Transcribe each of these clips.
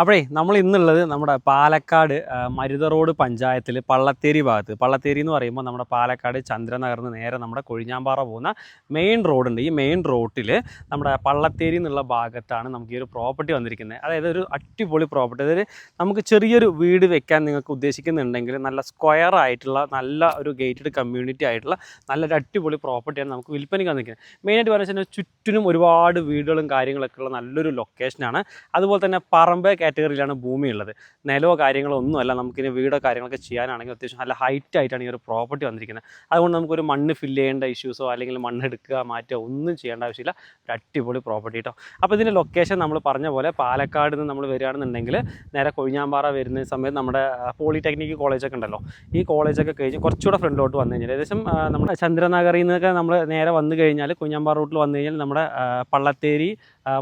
അപ്പോഴേ നമ്മൾ ഇന്നുള്ളത് നമ്മുടെ പാലക്കാട് മരുത റോഡ് പഞ്ചായത്തിൽ പള്ളത്തേരി ഭാഗത്ത്. പള്ളത്തേരി എന്ന് പറയുമ്പോൾ നമ്മുടെ പാലക്കാട് ചന്ദ്രനഗറിന് നേരെ നമ്മുടെ കൊഴിഞ്ഞാമ്പാറ പോകുന്ന മെയിൻ റോഡുണ്ട്. ഈ മെയിൻ റോട്ടിൽ നമ്മുടെ പള്ളത്തേരി എന്നുള്ള ഭാഗത്താണ് നമുക്ക് ഈ ഒരു പ്രോപ്പർട്ടി വന്നിരിക്കുന്നത്. അതായത് ഒരു അടിപൊളി പ്രോപ്പർട്ടി. അതായത് നമുക്ക് ചെറിയൊരു വീട് വെക്കാൻ നിങ്ങൾക്ക് ഉദ്ദേശിക്കുന്നുണ്ടെങ്കിൽ നല്ല സ്ക്വയർ ആയിട്ടുള്ള നല്ല ഒരു ഗേറ്റഡ് കമ്മ്യൂണിറ്റി ആയിട്ടുള്ള നല്ലൊരു അടിപൊളി പ്രോപ്പർട്ടിയാണ് നമുക്ക് വിൽപ്പനയ്ക്ക് വന്നിരിക്കുന്നത്. മെയിനായിട്ട് പറഞ്ഞു വെച്ചാൽ ചുറ്റിനും ഒരുപാട് വീടുകളും കാര്യങ്ങളൊക്കെ ഉള്ള നല്ലൊരു ലൊക്കേഷനാണ് അതുപോലെ തന്നെ പറമ്പ് കാറ്റഗറിയിലാണ് ഭൂമി ഉള്ളത് നിലവോ കാര്യങ്ങളോ ഒന്നുമല്ല. നമുക്കിനി വീടോ കാര്യങ്ങളൊക്കെ ചെയ്യാനാണെങ്കിൽ അത്യാവശ്യം നല്ല ഹൈറ്റ് ആയിട്ടാണ് ഈ ഒരു പ്രോപ്പർട്ടി വന്നിരിക്കുന്നത്. അതുകൊണ്ട് നമുക്കൊരു മണ്ണ് ഫില്ല് ചെയ്യേണ്ട ഇഷ്യൂസോ അല്ലെങ്കിൽ മണ്ണ് എടുക്കുക മാറ്റുക ഒന്നും ചെയ്യേണ്ട ആവശ്യമില്ല. ഒരു അടിപൊളി പ്രോപ്പർട്ടി കേട്ടോ അപ്പോൾ ഇതിന്റെ ലൊക്കേഷൻ നമ്മൾ പറഞ്ഞ പോലെ പാലക്കാട് നിന്ന് നമ്മൾ വരികയാണെന്നുണ്ടെങ്കിൽ നേരെ കൊഴിഞ്ഞാമ്പാറ വരുന്ന സമയത്ത് നമ്മുടെ പോളിടെക്നിക് കോളേജൊക്കെ ഉണ്ടല്ലോ. ഈ കോളേജൊക്കെ കഴിഞ്ഞ് കുറച്ചുകൂടെ ഫ്രണ്ടിലോട്ട് വന്നു കഴിഞ്ഞാൽ ഏകദേശം നമ്മുടെ ചന്ദ്രനഗറിൽ നിന്നൊക്കെ നമ്മൾ നേരെ വന്നു കഴിഞ്ഞാൽ കുഞ്ഞാമ്പാറ റൂട്ടിൽ വന്നു കഴിഞ്ഞാൽ നമ്മുടെ പള്ളത്തേരി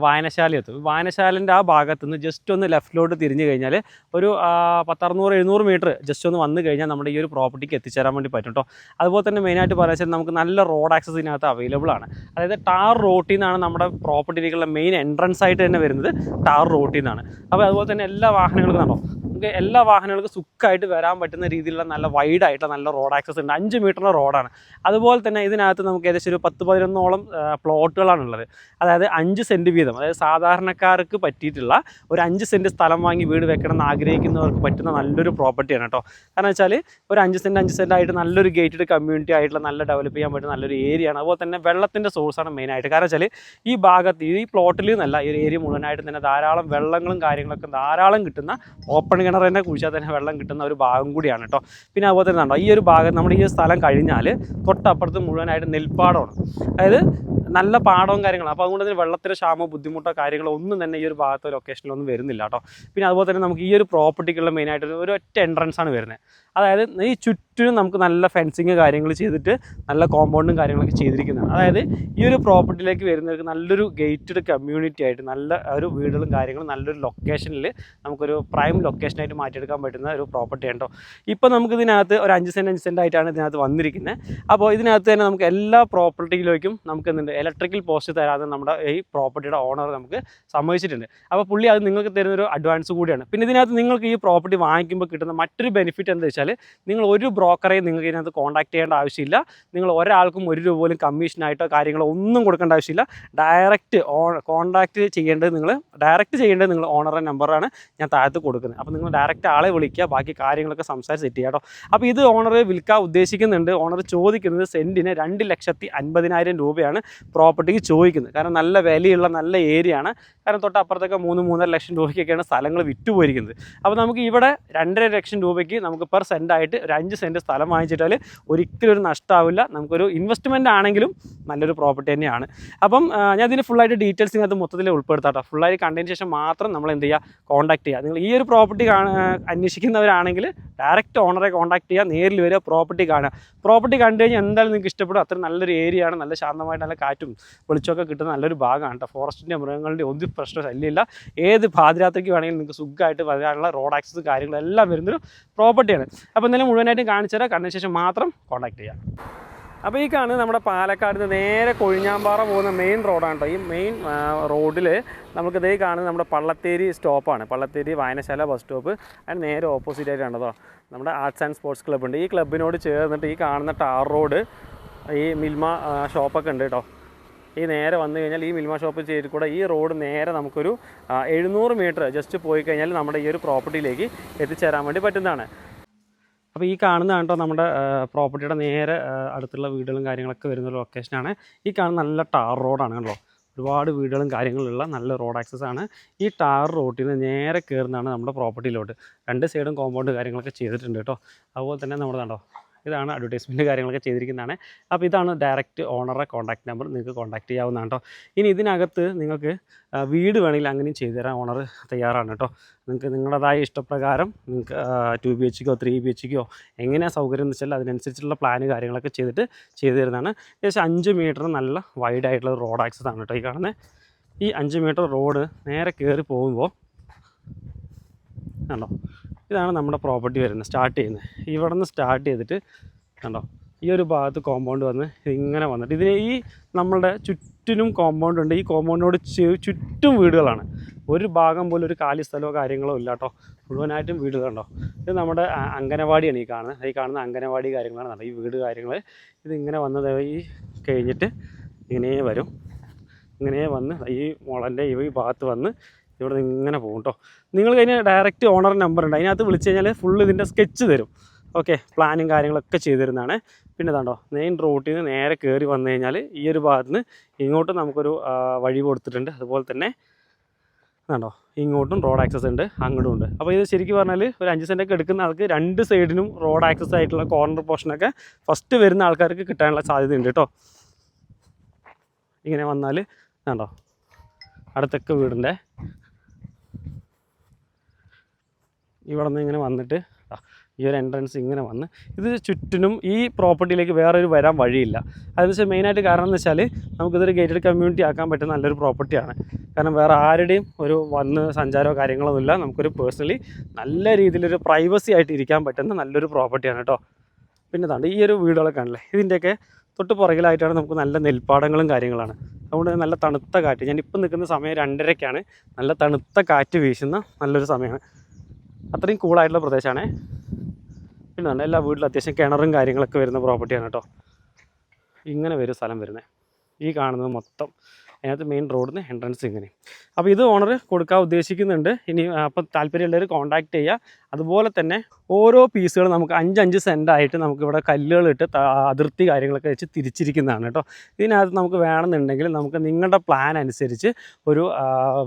വായനശാല എത്തും. വായനശാലന്റെ ആ ഭാഗത്ത് നിന്ന് ജസ്റ്റ് ഒന്ന് ലെഫ്റ്റിലോട്ട് തിരിഞ്ഞു കഴിഞ്ഞാൽ ഒരു പത്തറുന്നൂറ് എഴുന്നൂറ് മീറ്റർ ജസ്റ്റ് ഒന്ന് വന്നു കഴിഞ്ഞാൽ നമ്മുടെ ഈ ഒരു പ്രോപ്പർട്ടിക്ക് എത്തിച്ചേരാൻ വേണ്ടി പറ്റും കേട്ടോ അതുപോലെ തന്നെ മെയിനായിട്ട് പറയാൻ നമുക്ക് നല്ല റോഡ് ആക്സസ് ഇതിനകത്ത് അവൈലബിൾ ആണ്. അതായത് ടാർ റോട്ടിൽ നിന്നാണ് നമ്മുടെ പ്രോപ്പർട്ടിയിലേക്കുള്ള മെയിൻ എൻട്രൻസ് ആയിട്ട് തന്നെ വരുന്നത് ടാർ റോട്ടിൽ നിന്നാണ് അപ്പോൾ അതുപോലെ തന്നെ എല്ലാ വാഹനങ്ങൾക്കും കണ്ടോ നമുക്ക് എല്ലാ വാഹനങ്ങൾക്കും സുഖമായിട്ട് വരാൻ പറ്റുന്ന രീതിയിലുള്ള നല്ല വൈഡ് ആയിട്ടുള്ള നല്ല റോഡ് ആക്സസ് ഉണ്ട്. അഞ്ച് മീറ്ററിന്റെ റോഡാണ് അതുപോലെ തന്നെ ഇതിനകത്ത് നമുക്ക് ഏകദേശം ഒരു പത്ത് പതിനൊന്നോളം പ്ലോട്ടുകളാണ് ഉള്ളത്. അതായത് അഞ്ച് സെന്റ് വീതം അതായത് സാധാരണക്കാർക്ക് പറ്റിയിട്ടുള്ള ഒരു അഞ്ച് സെന്റ് സ്ഥലം വാങ്ങി വീട് വെക്കണം എന്ന് ആഗ്രഹിക്കുന്നവർക്ക് പറ്റുന്ന നല്ലൊരു പ്രോപ്പർട്ടിയാണ് കേട്ടോ. കാരണം വെച്ചാൽ ഒരു അഞ്ച് സെന്റ് അഞ്ച് സെന്റ് ആയിട്ട് നല്ലൊരു ഗേറ്റഡ് കമ്മ്യൂണിറ്റി ആയിട്ടുള്ള നല്ല ഡെവലപ്പ് ചെയ്യാൻ പറ്റുന്ന നല്ലൊരു ഏരിയ ആണ്. അതുപോലെ തന്നെ വെള്ളത്തിന്റെ സോഴ്സാണ് മെയിനായിട്ട് കാരണം വെച്ചാൽ ഈ ഭാഗത്ത് ഈ പ്ലോട്ടിൽ നിന്നല്ല ഈ ഒരു ഏരിയ മുഴുവനായിട്ട് തന്നെ ധാരാളം വെള്ളങ്ങളും കാര്യങ്ങളൊക്കെ ധാരാളം കിട്ടുന്ന ഓപ്പൺ കിണർ കുഴിച്ചാൽ തന്നെ വെള്ളം കിട്ടുന്ന ഒരു ഭാഗം കൂടിയാണ് കേട്ടോ. പിന്നെ അതുപോലെ തന്നെ ഉണ്ടോ ഈ ഒരു ഭാഗം നമ്മുടെ ഈ സ്ഥലം കഴിഞ്ഞാൽ തൊട്ടപ്പുറത്ത് മുഴുവനായിട്ട് നെൽപ്പാടമാണ്. അതായത് നല്ല പാടവും കാര്യങ്ങളും. അപ്പോൾ അതുകൊണ്ട് തന്നെ വെള്ളത്തിന്റെ ക്ഷാമോ ബുദ്ധിമുട്ടോ കാര്യങ്ങളോ ഒന്നും തന്നെ ഈ ഒരു ഭാഗത്തെ ലൊക്കേഷനിലൊന്നും വരുന്നില്ല കേട്ടോ. പിന്നെ അതുപോലെ തന്നെ നമുക്ക് ഈ ഒരു പ്രോപ്പർട്ടിക്കുള്ള മെയിനായിട്ട് ഒരു ഒറ്റ എൻട്രൻസ് ആണ് വരുന്നത്. അതായത് ഈ ചുറ്റിനും നമുക്ക് നല്ല ഫെൻസിങ് കാര്യങ്ങൾ ചെയ്തിട്ട് നല്ല കോമ്പൗണ്ടും കാര്യങ്ങളൊക്കെ ചെയ്തിരിക്കുന്നതാണ്. അതായത് ഈ ഒരു പ്രോപ്പർട്ടിയിലേക്ക് വരുന്നവർക്ക് നല്ലൊരു ഗേറ്റഡ് കമ്മ്യൂണിറ്റി ആയിട്ട് നല്ല ഒരു വീടുകളും കാര്യങ്ങളും നല്ലൊരു ലൊക്കേഷനിൽ നമുക്കൊരു പ്രൈം ലൊക്കേഷനായിട്ട് മാറ്റിയെടുക്കാൻ പറ്റുന്ന ഒരു പ്രോപ്പർട്ടി ഉണ്ടോ ഇപ്പോൾ നമുക്ക് ഇതിനകത്ത് ഒരു അഞ്ച് സെന്റ് അഞ്ച് സെന്റ് ആയിട്ടാണ് ഇതിനകത്ത് വന്നിരിക്കുന്നത് അപ്പോൾ ഇതിനകത്ത് തന്നെ നമുക്ക് എല്ലാ പ്രോപ്പർട്ടിയിലേക്കും നമുക്ക് എന്തുണ്ട്? ഇലക്ട്രിക്കൽ പോസ്റ്റ് തരാതെ നമ്മുടെ ഈ പ്രോപ്പർട്ടിയുടെ ഓണർ നമുക്ക് സമ്മതിച്ചിട്ടുണ്ട്. അപ്പോൾ പുള്ളി അത് നിങ്ങൾക്ക് തരുന്നൊരു അഡ്വാൻസ് കൂടിയാണ്. പിന്നെ ഇതിനകത്ത് നിങ്ങൾക്ക് ഈ പ്രോപ്പർട്ടി വാങ്ങിക്കുമ്പോൾ കിട്ടുന്ന മറ്റൊരു ബെനിഫിറ്റ് എന്താ വെച്ചാൽ നിങ്ങൾ ഒരു ബ്രോക്കറെയും നിങ്ങൾക്ക് ഇതിനകത്ത് കോൺടാക്ട് ചെയ്യേണ്ട ആവശ്യമില്ല. നിങ്ങൾ ഒരാൾക്കും ഒരു രൂപ പോലും കമ്മീഷനായിട്ടോ കാര്യങ്ങളോ ഒന്നും കൊടുക്കേണ്ട ആവശ്യമില്ല. ഡയറക്റ്റ് കോൺടാക്ട് ചെയ്യേണ്ടത് നിങ്ങൾ ഡയറക്റ്റ് ചെയ്യേണ്ടത് നിങ്ങൾ ഓണറുടെ നമ്പറാണ് ഞാൻ താഴത്ത് കൊടുക്കുന്നത്. അപ്പോൾ നിങ്ങൾ ഡയറക്റ്റ് ആളെ വിളിക്കുക ബാക്കി കാര്യങ്ങളൊക്കെ സംസാരിച്ച് സെറ്റ് ചെയ്യാം കേട്ടോ. അപ്പോൾ ഇത് ഓണർ വിൽക്കാൻ ഉദ്ദേശിക്കുന്നുണ്ട്. ഓണർ ചോദിക്കുന്നത് സെന്റിന് രണ്ട് ലക്ഷത്തി അൻപതിനായിരം രൂപയാണ് പ്രോപ്പർട്ടിക്ക് ചോദിക്കുന്നത്. കാരണം നല്ല വിലയുള്ള നല്ല ഏരിയ ആണ്. കാരണം തൊട്ട് അപ്പുറത്തൊക്കെ മൂന്ന് മൂന്നര ലക്ഷം രൂപയ്ക്കൊക്കെയാണ് സ്ഥലങ്ങൾ വിറ്റുപോയിരിക്കുന്നത്. അപ്പോൾ നമുക്ക് ഇവിടെ രണ്ടര ലക്ഷം രൂപയ്ക്ക് നമുക്ക് പെർ സെന്റ് ആയിട്ട് ഒരു അഞ്ച് സെന്റ് സ്ഥലം വാങ്ങിച്ചിട്ടാൽ ഒരിക്കലും ഒരു നഷ്ടമാവില്ല നമുക്കൊരു ഇൻവെസ്റ്റ്മെന്റ് ആണെങ്കിലും നല്ലൊരു പ്രോപ്പർട്ടി തന്നെയാണ്. അപ്പം ഞാൻ ഇതിന് ഫുള്ളായിട്ട് ഡീറ്റെയിൽസ് ഇതിനകത്ത് മൊത്തത്തിൽ ഉൾപ്പെടുത്താട്ടോ ഫുള്ളായിട്ട് കണ്ടതിന് ശേഷം മാത്രം നമ്മൾ എന്ത് ചെയ്യുക കോൺടാക്ട് ചെയ്യുക നിങ്ങൾ ഈ ഒരു പ്രോപ്പർട്ടി അന്വേഷിക്കുന്നവരാണെങ്കിൽ ഡയറക്റ്റ് ഓണറെ കോൺടാക്ട് ചെയ്യുക നേരിൽ വരിക പ്രോപ്പർട്ടി കാണുക. പ്രോപ്പർട്ടി കണ്ടു കഴിഞ്ഞാൽ എന്തായാലും നിങ്ങൾക്ക് ഇഷ്ടപ്പെടും. അത്ര നല്ലൊരു ഏരിയ ആണ്. നല്ല ശാന്തമായിട്ട് നല്ല കാറ്റും വെളിച്ചമൊക്കെ കിട്ടുന്ന നല്ലൊരു ഭാഗമാണ് കേട്ടോ ഫോറസ്റ്റിന്റെ മൃഗങ്ങളുടെ ഒരു പ്രശ്നം ശല്യമില്ല. ഏത് പാതിരാത്രിക്ക് വേണമെങ്കിലും നിങ്ങൾക്ക് സുഖമായിട്ട് വരാനുള്ള റോഡ് ആക്സസ് കാര്യങ്ങളെല്ലാം വരുന്നൊരു പ്രോപ്പർട്ടിയാണ് അപ്പോൾ എന്തായാലും മുഴുവനായിട്ടും കാണിച്ചു തരാം. കണ്ടതിന് ശേഷം മാത്രം കോൺടാക്ട് ചെയ്യാം. അപ്പോൾ ഈ കാണുന്നത് നമ്മുടെ പാലക്കാട് നേരെ കൊഴിഞ്ഞാമ്പാറ പോകുന്ന മെയിൻ റോഡാണ് കേട്ടോ. ഈ മെയിൻ റോഡിൽ നമുക്ക് ഇതേ കാണുന്നത് നമ്മുടെ പള്ളത്തേരി സ്റ്റോപ്പാണ് പള്ളത്തേരി വായനശാല ബസ് സ്റ്റോപ്പ് അതിന് നേരെ ഓപ്പോസിറ്റ് ആയിട്ടാണ് കേട്ടോ നമ്മുടെ ആർട്സ് ആൻഡ് സ്പോർട്സ് ക്ലബ്ബ് ഉണ്ട്. ഈ ക്ലബിനോട് ചേർന്നിട്ട് ഈ കാണുന്ന ടാർ റോഡ് ഈ മിൽമ ഷോപ്പൊക്കെ ഉണ്ട് കേട്ടോ. ഈ നേരെ വന്നു കഴിഞ്ഞാൽ ഈ മിൽമ ഷോപ്പ് ചെയ്ത് കൂടെ ഈ റോഡ് നേരെ നമുക്കൊരു എഴുന്നൂറ് മീറ്റർ ജസ്റ്റ് പോയി കഴിഞ്ഞാൽ നമ്മുടെ ഈ ഒരു പ്രോപ്പർട്ടിയിലേക്ക് എത്തിച്ചേരാൻ വേണ്ടി പറ്റുന്നതാണ്. അപ്പോൾ ഈ കാണുന്നതാണ് കേട്ടോ നമ്മുടെ പ്രോപ്പർട്ടിയുടെ നേരെ അടുത്തുള്ള വീടുകളും കാര്യങ്ങളൊക്കെ വരുന്ന ലൊക്കേഷനാണ് ഈ കാണുന്ന നല്ല ടാർ റോഡാണ് കേട്ടോ ഒരുപാട് വീടുകളും കാര്യങ്ങളുള്ള നല്ല റോഡ് ആക്സസ് ആണ്. ഈ ടാർ റോട്ടിൽ നിന്ന് നേരെ കയറുന്നതാണ് നമ്മുടെ പ്രോപ്പർട്ടിയിലോട്ട് രണ്ട് സൈഡും കോമ്പൗണ്ട് കാര്യങ്ങളൊക്കെ ചെയ്തിട്ടുണ്ട് കേട്ടോ അതുപോലെ തന്നെ നമ്മുടെ കണ്ടോ ഇതാണ് അഡ്വർടൈസ്മെന്റ് കാര്യങ്ങളൊക്കെ ചെയ്തിരിക്കുന്നതാണ്. അപ്പോൾ ഇതാണ് ഡയറക്റ്റ് ഓണറെ കോൺടാക്ട് നമ്പർ നിങ്ങൾക്ക് കോൺടാക്ട് ചെയ്യാവുന്നതാണ് കേട്ടോ ഇനി ഇതിനകത്ത് നിങ്ങൾക്ക് വീട് വേണമെങ്കിൽ അങ്ങനെയും ചെയ്തു തരാൻ ഓണർ തയ്യാറാണ് കേട്ടോ നിങ്ങൾക്ക് നിങ്ങളുടേതായ ഇഷ്ടപ്രകാരം നിങ്ങൾക്ക് two B H K three B H K എങ്ങനെയാണ് സൗകര്യം എന്ന് വെച്ചാൽ അതിനനുസരിച്ചുള്ള പ്ലാന് കാര്യങ്ങളൊക്കെ ചെയ്തിട്ട് ചെയ്തു തരുന്നതാണ്. ഏകദേശം അഞ്ച് മീറ്റർ നല്ല വൈഡ് ആയിട്ടുള്ള റോഡ് ആക്സസ് ആണ് കേട്ടോ ഈ കാണുന്നത് ഈ അഞ്ച് മീറ്റർ റോഡ് നേരെ കയറി പോകുമ്പോൾ കണ്ടോ? ഇതാണ് നമ്മുടെ പ്രോപ്പർട്ടി വരുന്നത്. സ്റ്റാർട്ട് ചെയ്യുന്നത്. ഇവിടെ നിന്ന് സ്റ്റാർട്ട് ചെയ്തിട്ട് കണ്ടോ ഈ ഒരു ഭാഗത്ത് കോമ്പൗണ്ട് വന്ന് ഇങ്ങനെ വന്നിട്ട് ഇതിന് ഈ നമ്മളുടെ ചുറ്റിനും കോമ്പൗണ്ട് ഉണ്ട്. ഈ കോമ്പൗണ്ടിനോട് ചുറ്റും വീടുകളാണ്. ഒരു ഭാഗം പോലും ഒരു കാലി സ്ഥലമോ കാര്യങ്ങളോ ഇല്ല കേട്ടോ. മുഴുവനായിട്ടും വീടുകളുണ്ടോ ഇത് നമ്മുടെ അംഗനവാടിയാണ് ഈ കാണുന്നത്. ഈ കാണുന്ന അംഗനവാടി കാര്യങ്ങളാണ് നടക്കുന്നത്. ഈ വീട് കാര്യങ്ങൾ ഇതിങ്ങനെ വന്നത് ഈ കഴിഞ്ഞിട്ട് ഇങ്ങനെ വരും. ഇങ്ങനെ വന്ന് ഈ മുളന്റെ ഈ ഭാഗത്ത് വന്ന് ഇവിടെ നിന്ന് ഇങ്ങനെ പോകും കേട്ടോ നിങ്ങൾ കഴിഞ്ഞ ഡയറക്റ്റ് ഓണർ നമ്പർ ഉണ്ട്. അതിനകത്ത് വിളിച്ച് കഴിഞ്ഞാൽ ഫുള്ള് ഇതിന്റെ സ്കെച്ച് തരും. ഓക്കെ പ്ലാനും കാര്യങ്ങളൊക്കെ ചെയ്തു തരുന്നതാണ്. പിന്നെ ഇതാണ്ടോ മെയിൻ റൂട്ടിൽ നിന്ന് നേരെ കയറി വന്നു കഴിഞ്ഞാൽ ഈ ഒരു ഭാഗത്ത് നിന്ന് ഇങ്ങോട്ട് നമുക്കൊരു വഴി കൊടുത്തിട്ടുണ്ട്. അതുപോലെ തന്നെ ണ്ടോ ഇങ്ങോട്ടും റോഡ് ആക്സസ് ഉണ്ട് അങ്ങോട്ടും ഉണ്ട്. അപ്പോൾ ഇത് ശരിക്കും പറഞ്ഞാൽ ഒരു അഞ്ച് സെന്റൊക്കെ എടുക്കുന്ന ആൾക്ക് രണ്ട് സൈഡിനും റോഡ് ആക്സസ് ആയിട്ടുള്ള കോർണർ പോർഷനൊക്കെ ഫസ്റ്റ് വരുന്ന ആൾക്കാർക്ക് കിട്ടാനുള്ള സാധ്യതയുണ്ട് കേട്ടോ ഇങ്ങനെ വന്നാൽ കണ്ടോ അടുത്തൊക്കെ വീടിന്റെ ഇവിടെ നിന്ന് ഇങ്ങനെ വന്നിട്ട് ഈ ഒരു എൻട്രൻസ് ഇങ്ങനെ വന്ന് ഇത് ചുറ്റിനും ഈ പ്രോപ്പർട്ടിയിലേക്ക് വേറൊരു വരാൻ വഴിയില്ല. അതെന്ന് വെച്ചാൽ മെയിനായിട്ട് കാരണം എന്ന് വെച്ചാൽ നമുക്കിതൊരു ഗേറ്റഡ് കമ്മ്യൂണിറ്റി ആക്കാൻ പറ്റുന്ന നല്ലൊരു പ്രോപ്പർട്ടിയാണ് കാരണം വേറെ ആരുടെയും ഒരു വന്ന് സഞ്ചാരമോ കാര്യങ്ങളൊന്നുമില്ല നമുക്കൊരു പേഴ്സണലി നല്ല രീതിയിലൊരു പ്രൈവസി ആയിട്ട് ഇരിക്കാൻ പറ്റുന്ന നല്ലൊരു പ്രോപ്പർട്ടിയാണ് കേട്ടോ പിന്നെ താണ്ട് ഈ ഒരു വീടുകളൊക്കെ ആണല്ലേ? ഇതിന്റെയൊക്കെ തൊട്ട് പുറകിലായിട്ടാണ് നമുക്ക് നല്ല നെൽപ്പാടങ്ങളും കാര്യങ്ങളാണ്. അതുകൊണ്ട് നല്ല തണുത്ത കാറ്റ്. ഞാനിപ്പോൾ നിൽക്കുന്ന സമയം രണ്ടരയ്ക്കാണ്. നല്ല തണുത്ത കാറ്റ് വീശുന്ന നല്ലൊരു സമയമാണ്. അത്രയും കൂളായിട്ടുള്ള പ്രദേശമാണ് പിന്നെ തന്നെ എല്ലാ വീട്ടിലും അത്യാവശ്യം കിണറും കാര്യങ്ങളൊക്കെ വരുന്ന പ്രോപ്പർട്ടിയാണ് കേട്ടോ. ഇങ്ങനെ വരും സ്ഥലം വരുന്നത് ഈ കാണുന്നത് മൊത്തം അതിനകത്ത് മെയിൻ റോഡിൽ നിന്ന് എൻട്രൻസ് ഇങ്ങനെ. അപ്പോൾ ഇത് ഓണർ കൊടുക്കാൻ ഉദ്ദേശിക്കുന്നുണ്ട്. ഇനി അപ്പം താല്പര്യമുള്ളവർ കോൺടാക്ട് ചെയ്യുക അതുപോലെ തന്നെ ഓരോ പീസുകൾ നമുക്ക് അഞ്ചഞ്ച് സെന്റായിട്ട് നമുക്ക് ഇവിടെ കല്ലുകളിട്ട് അതിർത്തി കാര്യങ്ങളൊക്കെ വെച്ച് തിരിച്ചിരിക്കുന്നതാണ് കേട്ടോ. ഇതിനകത്ത് നമുക്ക് വേണമെന്നുണ്ടെങ്കിൽ നമുക്ക് നിങ്ങളുടെ പ്ലാൻ അനുസരിച്ച് ഒരു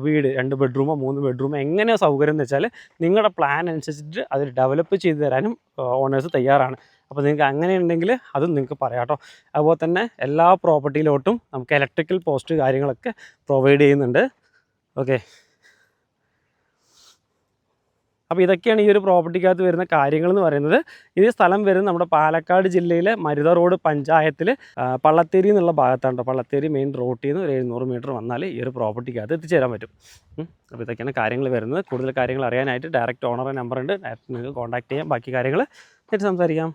വീട് രണ്ട് ബെഡ്റൂമോ മൂന്ന് ബെഡ്റൂമോ എങ്ങനെയാണ് സൗകര്യം എന്ന് വെച്ചാൽ നിങ്ങളുടെ പ്ലാൻ അനുസരിച്ചിട്ട് അത് ഡെവലപ്പ് ചെയ്ത് തരാനും ഓണേഴ്സ് തയ്യാറാണ്. അപ്പോൾ നിങ്ങൾക്ക് അങ്ങനെ ഉണ്ടെങ്കിൽ അതും നിങ്ങൾക്ക് പറയാം കേട്ടോ അതുപോലെ തന്നെ എല്ലാ പ്രോപ്പർട്ടിയിലോട്ടും നമുക്ക് ഇലക്ട്രിക്കൽ പോസ്റ്റ് കാര്യങ്ങളൊക്കെ പ്രൊവൈഡ് ചെയ്യുന്നുണ്ട്. ഓക്കെ അപ്പോൾ ഇതൊക്കെയാണ് ഈ ഒരു പ്രോപ്പർട്ടിക്കകത്ത് വരുന്ന കാര്യങ്ങൾ എന്ന് പറയുന്നത്. ഇത് സ്ഥലം വരുന്നത് നമ്മുടെ പാലക്കാട് ജില്ലയിലെ മരുത റോഡ് പഞ്ചായത്തിൽ പള്ളത്തേരി എന്നുള്ള ഭാഗത്താണ് പള്ളത്തേരി മെയിൻ റോട്ടിൽ നിന്ന് ഒരു എഴുന്നൂറ് മീറ്റർ വന്നാൽ ഈ ഒരു പ്രോപ്പർട്ടിക്കകത്ത് എത്തിച്ചേരാൻ പറ്റും. അപ്പോൾ ഇതൊക്കെയാണ് കാര്യങ്ങൾ വരുന്നത്. കൂടുതൽ കാര്യങ്ങൾ അറിയാനായിട്ട് ഡയറക്റ്റ് ഓണറുടെ നമ്പർ ഉണ്ട്. ഡയറക്റ്റ് നിങ്ങൾക്ക് കോൺടാക്ട് ചെയ്യാം. ബാക്കി കാര്യങ്ങൾ നേരിട്ട് സംസാരിക്കാം.